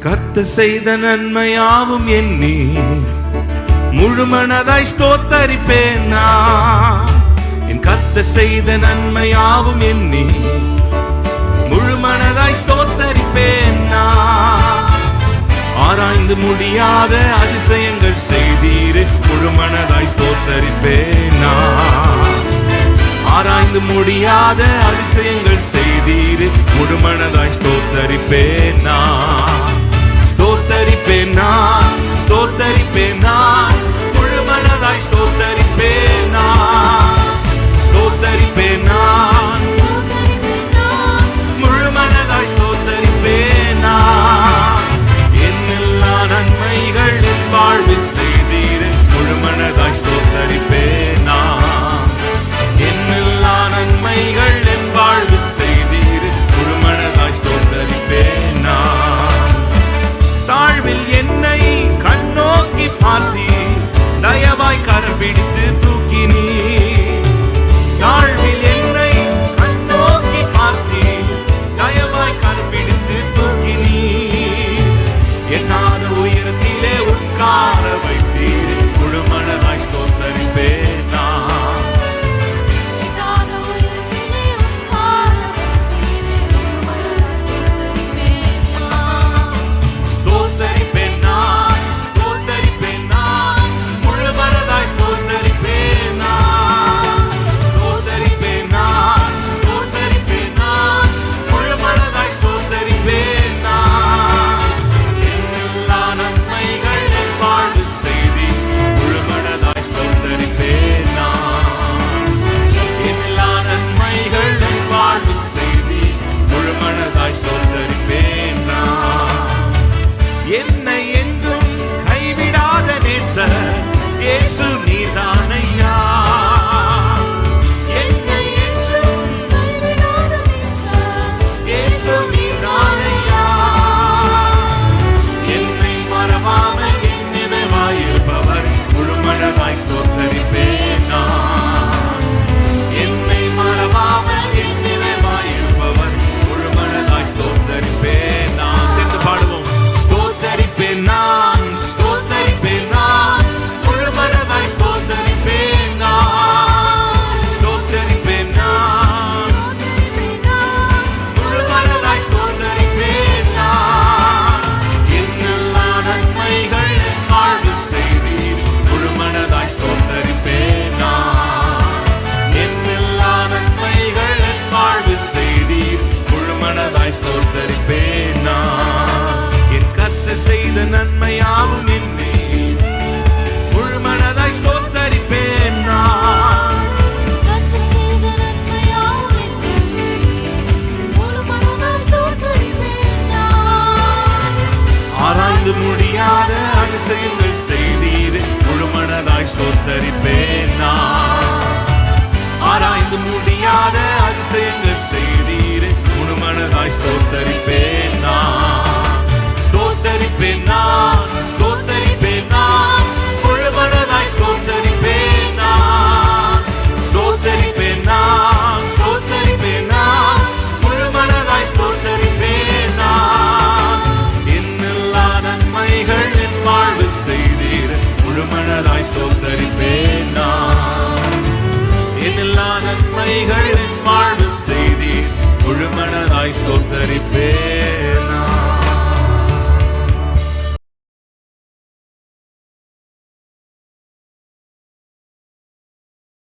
கர்த்த செய்த நன்மையாவும் எண்ணி முழுமனதாய் ஸ்தோத்தரிப்பேன் நான். என் கர்த்த செய்த நன்மையாவும் எண்ணி முழுமனதாய் ஸ்தோத்தரிப்பேன் நான். ஆராய்ந்து முடியாத அதிசயங்கள் செய்தீரு. முழுமனதாய் ஸ்தோத்தரிப்பேன் நான். ஆராய்ந்து முடியாத அதிசயங்கள் செய்தீரு. முழுமனதாய் ஸ்தோத்தரிப்பேன் நான். மனதாய் சொல் சோதரிப்பே நான் என் கத்து செய்த நன்மையாவும் நின்றே முழுமனதாய் ஆராய்ந்து முடியாத அதிசயங்கள் செய்தி முழுமனதாய் ஸ்தோத்தரிப்பே ஆராய்ந்து முடியாத அதிசயங்கள் செய்தீர் உம்மாய் ஸ்தோத்தரிப்பேன் நான் ஸ்தோத்தரிப்பேன் நான் ஸ்தோத்தரிப்பேன் நான் முழுமனதாய் ஸ்தோத்தரிப்பேன் நான் ஸ்தோத்தரிப்பேன் நான் ஸ்தோத்தரிப்பேன் நான் முழுமனதாய் ஸ்தோத்தரிப்பேன் நான் என்னெல்லா நன்மைகள் என் வாழ்வு செய்தீர் முழுமனதாய் ஸ்தோத்தரிப்பேன் நான் என்னெல்லா நன்மைகள் தோற்றரிப்பேன்